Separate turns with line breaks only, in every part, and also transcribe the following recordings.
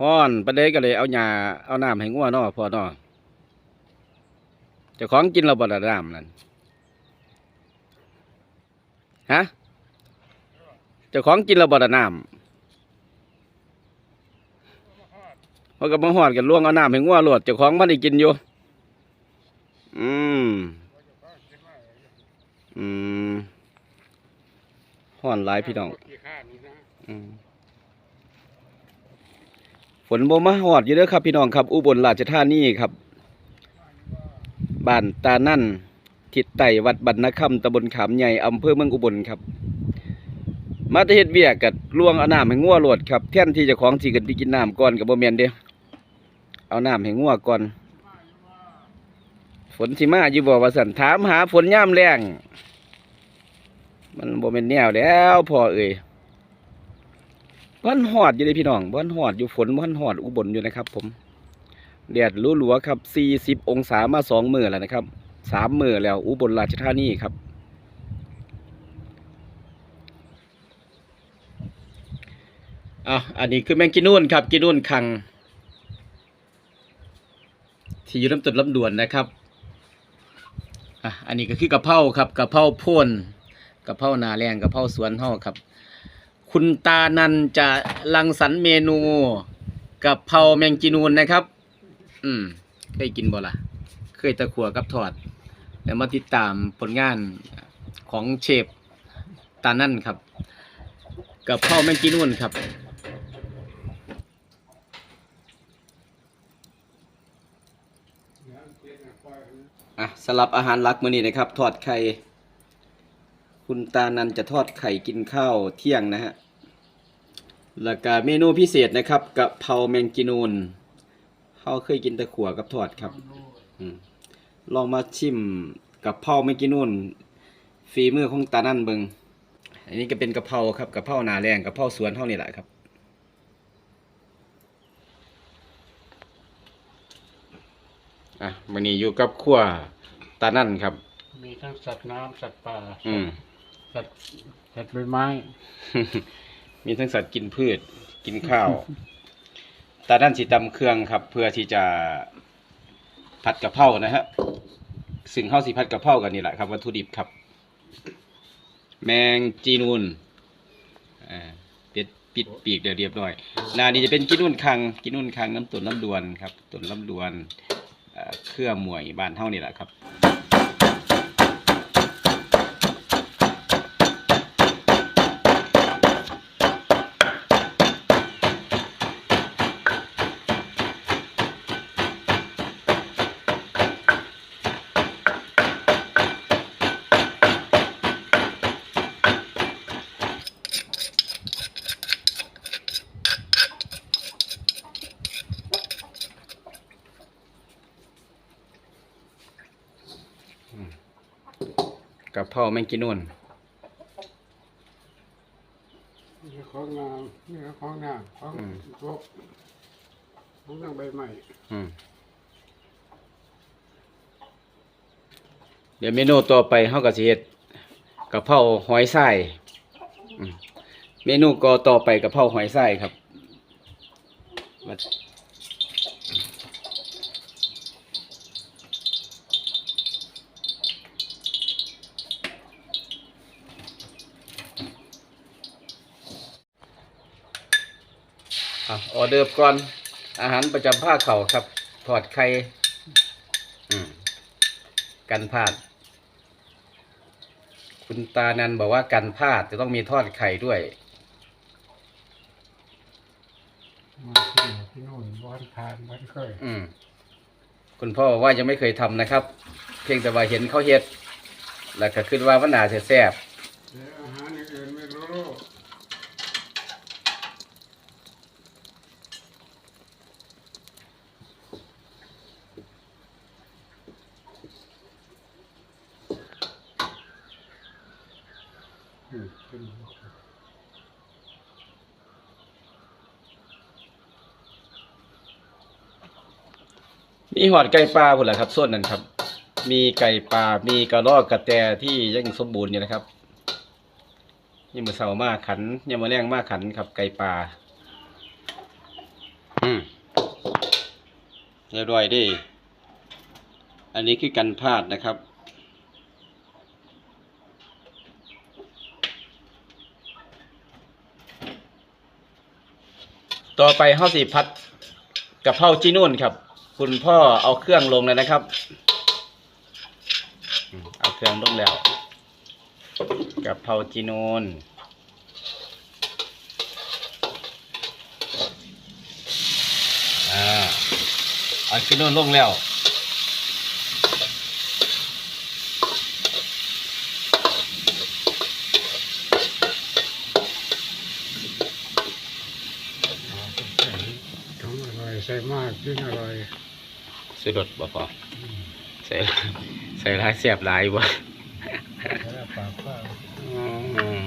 ฮ้อนประเดี๋ยก็เลยเอาหญ้าเอาน้ำให้งัวเนาะพ่อเนาะจ้าของกินเราบ่ละน้ำนั่นฮะจ้าของกินเราบ่ละน้ำเพราะกับมาหอดกันล่วงเอาน้ำให้งัวโลดจ้าของมันได้กินอยู่อืมอืมห่อนหลายพี่น้องอืม ฝนบ่มาหอดอยู่เด้อครับพี่น้องครับ อุบลราชธานีครับบ้านตานั่นทิศใต้วัดบรรณคำตำบลขามใหญ่อำเภอเมืองอุบลครับ มาแตเฮ็ดเวียกกัดลวงเอาน้ำให้งัวโลดครับแท่นที่จะของสิกันไปกินน้ำก่อนกับบ่แม่นเด้เอาน้ำให้งัวก่อน ฝนสิมาอยู่บ่ว่าสันถามหาฝนย่ามแรงมันบ่แม่นแนวแล้วพอเอ้ย บ้านหอดอยู่เลยพี่น้องบ้านหอดอยู่ฝนบ้านหอดอุบลอยู่นะครับ ผมแดดรู้หลัวๆครับ40องศามาสองมือแล้วนะครับสามมือแล้ว อุบลราชธานีครับ อะอันนี้คือแมงกินูนครับ กินูนคัง ที่อยู่ลำต้นลำดวนนะครับอะอันนี้ก็คือกะเพราครับกะเพราพ่นกะเพรานาแรงกะเพราสวนเฮาครับ คุณตานันจะรังสรรค์เมนูกะเพราแมงจีนูนนะครับ อืม เคยกินบ่ล่ะ เคยตะขัวกับทอด แล้วมาติดตามผลงานของเชฟตานั่นครับกะเพราแมงจีนูนครับอะสลับอาหารหลักมื้อนี้นะครับ ทอดไข่ คุณตานันจะทอดไข่กินข้าวเที่ยงนะฮะแล้วก็เมนูพิเศษนะครับกะเพราแมงกินูนเขาเคยกินแต่ขัวกับทอดครับอมลองมาชิมกับเพราแมงกินูนฝีมือของตานันเบิงอันนี้ก็เป็นกะเพราครับกะเพราหนาแรงกะเพราสวนเท่านี่แหละครับอะวันนี้อยู่กับขั้วตานั่นครับ
มีทั้งสัตว์น้ำสัตว์ป่า
อืม
สัตว์สัตว์ใบไม้
มีทั้งสัตว์กินพืช กินข้าว ตาด้านสีตำเครื่องครับ เพื่อที่จะผัดกะเพรานะฮะสิ่งข้าวสีผัดกะเพรากันนี่แหละครับวัตถุดิบครับ แมงจีนูนอ่าปิดปิดปีกเดี๋ยวเรียบร้อยหนานี้จะเป็นกินุ่นคัง กินุ่นคังน้ำตุนลำดวนครับตุนลำดวน เอ่อเครื่อหมวยบ้านเท่านี่แหละครับ กะเพราแมงกินุ่น
นี่ของงามนี่ของงามของ
อืม
พวกของทางใบไม้
อืมเดี๋ยวเมนูต่อไปเฮาก็สิเฮ็ดกะเพราหอยทรายอืมเมนูก็ต่อไปกะเพราหอยทรายครับ อะออเดิร์ฟก่อนอาหารประจำภาคเขาครับ ทอดไข่อืมกันพลาด คุณตานันบอกว่ากันพลาดจะต้องมีทอดไข่ด้วย
มาที่นี่ที่นู่นบ้านทานบ้านเคย
อืมคุณพ่อบอกว่ายังไม่เคยทำนะครับ เพียงแต่ว่าเห็นเขาเฮ็ด แล้วก็คิดว่ามันน่าจะแซ่บ
เดี๋ยวอาหารอย่างอื่นไม่รู้ อืมขึ้น
มีหอดไก่ปลาพุ่นแหละครับส่วนนั้นครับ มีไก่ปลา มีกระรอกกระแตที่ยังสมบูรณ์อยู่นะครับยังมือเสามากขันยังมือแรงมากขันครับไก่ปลาอืมเรียบร้อยดิอันนี้คือกันพลาดนะครับต่อไปเฮาสิพัดกะเพราจีนุ่นครับ คุณพ่อเอาเครื่องลงแล้วนะครับเอาเครื่องลงแล้วกะเพราจีนุ่นอ่าเอาจีนุ่นลงแล้ว
ของอร่อยใส่มากยิ่งอร่อย
ส่รสบ่พอใส่ใส่หลายเสียบหลายบ่
แล้วปากข้าว
อืม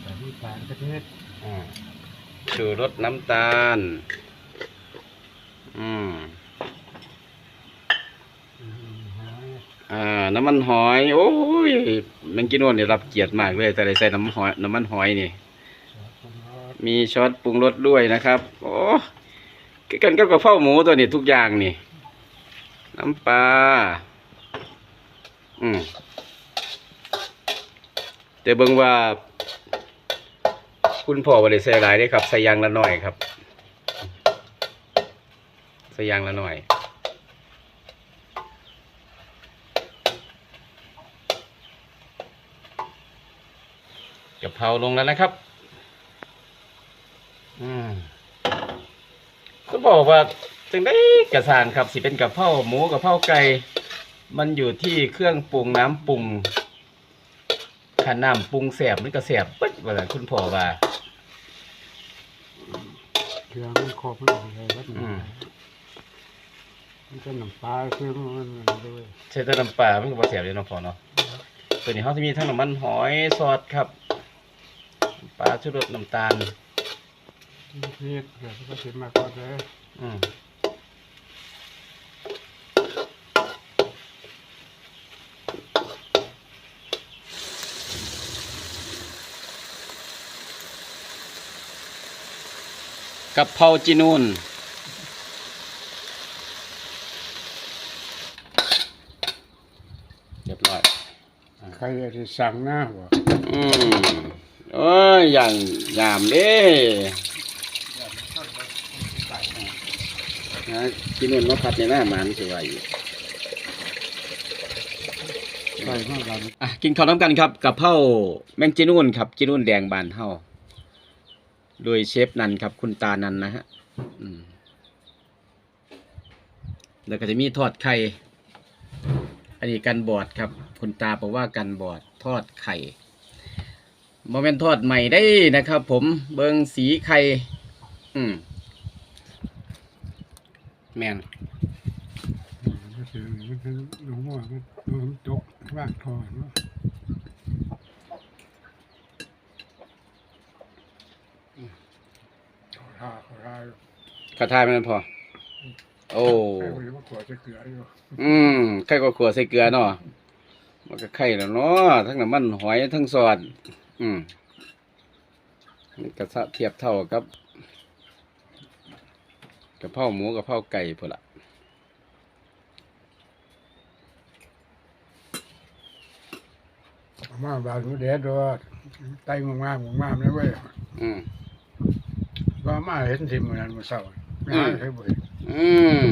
แต่ที่ปากประเทศ
อ่าชูรสน้ำตาล อืม
อืมหอย
อ่า น้ำมันหอย โอ้ยแมันกินโน่นเนี่ยรับเกียรติมากเลย แต่ได้ใส่น้ำหอย น้ำมันหอยนี่
สอดปรุงรส
มีช้อนปรุงรสด้วยนะครับ โอ้คือ กันกับกะเพราหมูตัวนี้ทุกอย่างนี่ น้ำปลาอืมแต่เบิ่งว่า คุณพ่อบ่ได้ใส่หลายเด้ครับใส่ยางละหน่อยครับใส่ยางละหน่อยกะเพราลงแล้วนะครับ อืม ก็บอกว่าจึงได้กระสานครับสิเป็นกะเพราหมูกะเพราไก่มันอยู่ที่เครื่องปรุงน้ำปรุงขันน้ำปรุงแสบมันก็แสบปึ๊ดว่าแต่นคุณพ่อว่า
เครื่องมันครบเลยวัด
อืม
มันก็น้ำปลาเครื่องมันด้วย
ใช้แต่น้ำปลามันก็บ่แสบเลยเนาะพ่อเนาะตัวนี้เขาจะมีทั้งน้ำมันหอยซอสครับปลาชูรสน้ำตาล
ที่เทศเดี๋ยวก็สิมาก่อนเลย
อืมกับเพราจีนูนเรียบร้อย
ใครจะสั่งหน้าบ่
อืมโอ้ยอย่างยามเด้ นะกินนวลมาพัดในหน้าหมันสว่าอยู่
ใส่มากกัน
อะกินข้าวน้ำกันครับกับเผาแมงจีนูนครับจีนูนแดงบานเฮาโดยเชฟนันครับ คุณตานันนะฮะแล้วก็จะมีทอดไข่ อันนี้กันบอดครับ คุณตาบอกว่ากันบอดทอดไข่โมเมนทอดใหม่ได้นะครับ ผมเบิงสีไข่ อืม แมน
มันคือมันคือหนูว่ามันมันตกว่างทอนเนาะขอทาขอทา
กระทายมันพอ โอ้
ไอ้คนนี้มากวดจะเกลืออยู่
อืมไข่ก็ขัวใส่เกลือเนาะมันก็ไข่แล้วเนาะทั้งน้ำมันหอยทั้งซอสอืมมันกระทะเทียบเท่ากับ กะเพราหมูกะเพราไก่พุ่นละ
เอามาบาดหนูแดดด้วยไตงงามงามเลยเว้ย
อืม
ว่ามาเห็นสิเหมือนมือเศร้าไม่หาใครบ่เห็น
อืม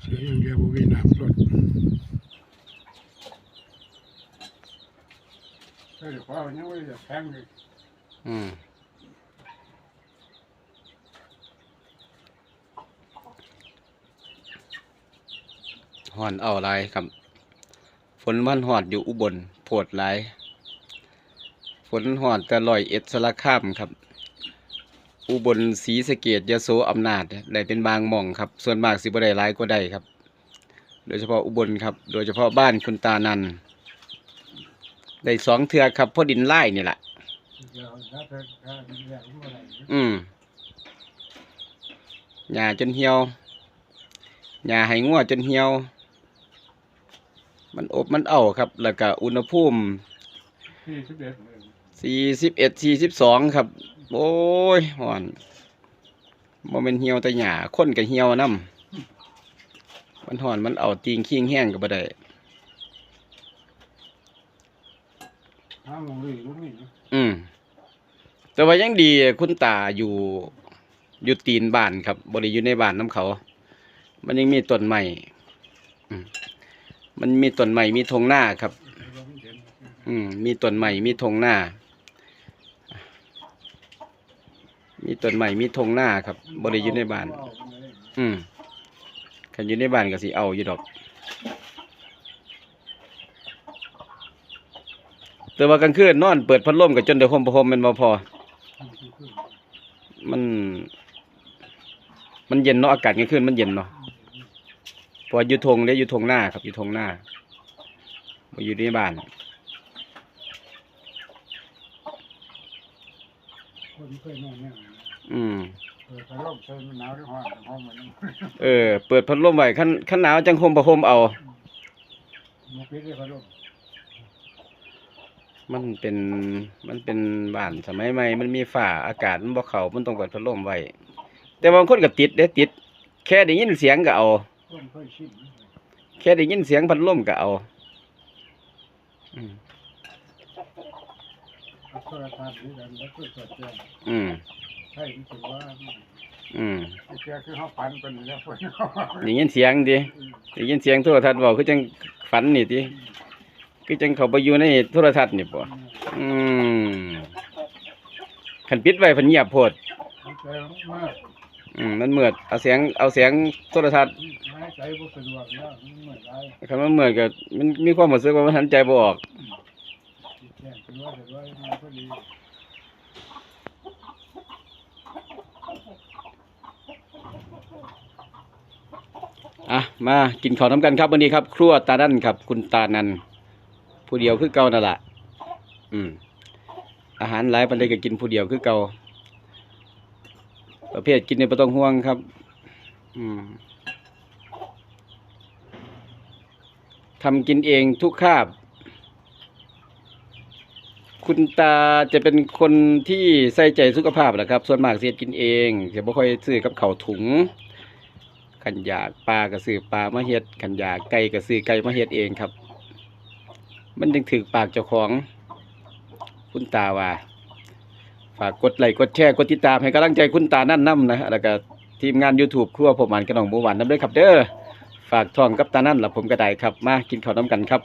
เสียอย่างเดียวบ่มีน้ำสดเฮ้ยพ่อยัง ไม่จะแพงเลย
อืมหอนเอาไรครับ ฝนมันหอดอยู่อุบลโพดหลายฝนหอดแต่ลอยเอ็ดสละข้ามครับ อุบลศรีสะเกดยโสอำนาจได้เป็นบางหม่องครับ ส่วนมากสิบ่ได้หลายก็ได้ครับ โดยเฉพาะอุบลครับ โดยเฉพาะบ้านคุณตานันได้สองเทือครับเพราะดินไล่นี่แหละ
อถ้าเดี๋ยวเมื่อไหร่
อืมหญ้าจนเหี่ยวหญ้าให้งัวจนเหี่ยว มันอบมันเอาครับ แล้วก็อุณหภูมิ
สี่
สิบเอ็ดสี่สิบสองครับ โอ้ยห่อนโมเมนเหี่ยวแต่หญ้าคนก็เหี่ยวนํมันห่อนมันเอาตีงขิงแห้งก็บ่ได้
งลงเลยลงนี่นะ
อืม แต่ว่ายังดีคุณตาอยู่อยู่ตีนบ้านครับบริอยู่ในบ้านน้ำเขา มันยังมีต้นไม้อืมมันมีต้นไม้มีทงหน้าครับ อืม มีต้นไม้มีทงหน้า มีต้นไม้มีทงหน้าครับบริอยู่ในบ้าน อืมคันอยู่ในบ้านก็สิเอาอยู่ดอก แต่ว่ากลางคืนนอนเปิดพัดลมกับจนเดือดคมประคมมันบ่พอ มัน มันเย็นเนาะอากาศกลางคืนมันเย็นเนาะพออยู่ทงเด้อยู่ทงหน้าครับอยู่ทงหน้าบ่อยู่ในบ้าน
คนเคยนอนเนี่ย
อืม
เออถ้าร่มใส่มันหนาวหรือร้อนห้องมัน
เออ เปิดพัดลมไว้คันคันหนาวจังคมประโคมเอา
มาปิดเลยพัดลม
มันเป็นมันเป็นบ้านสมัยใหม่ มันมีฝ้าอากาศมันบ่เข้ามันต้องเปิดพัดลมไว้ แต่บางคนก็ติดเด้ติด แค่ได้ยินเสียงก็เอา
ร่มเคยชิม
แค่ได้ยินเสียงพัดลมก็เอาอืม
เอาโทรทัศน์ด้วยกันแล้วก็เปิดแจ้ง
อืม
ให้รู้สึกว่า
อืม
ไอ้แกคือเขาฝันเป็นแล้วคนเขา
ได้ยินเสียงดิได้ยินเสียงโทรทัศน์บอกคือจังฝันนี่ดิ คือจังเขาไปอยู่ในโทรทัศน์นี่ป่อืมขันปิดไว้เพันเงียบโพด
ใจมาก
อืมมันเมือดเอาเสียงเอาเสียงโทรทัศน์
หายใจบ่สะดวกแล้วมันเหมือนไร
คันมันเมือดก็มันมีความรู้สึกว่ามันหันใจบ่ออก
แจ้งคือว่าแต่ว่ามันก็ดี
อะมากินข้าวน้ำกันครับวันนี้ครับ ครัวตาดันครับ คุณตานัน ผู้เดียวคือเก่านั่นแหละอืม อาหารหลายปันใดก็กินผู้เดียวคือเก่าประเภทกินเนี่ยไม่ต้องห่วงครับ อืมทำกินเองทุกคาบ คุณตาจะเป็นคนที่ใส่ใจสุขภาพนะครับ ส่วนมากเสียกินเองจะไม่ค่อยซื้อกับเข่าถุงขันยากปลาก็ซื้อปลามาเฮ็ดขันยากไก่ก็ซื้อไก่มาเฮ็ดเองครับ มันยังถือปากเจ้าของ คุณตาว่า ฝากกดไลค์กดแชร์กดติดตามให้กำลังใจคุณตานั่นน้ำนะแล้วก็ทีมงาน YouTube ครัวผมอ่านกระหน่องบัวหวานน้ำด้วยครับเด้อฝากทองกับตานั่นหลับผมกระไดครับมากินข้าวน้ำกันครับ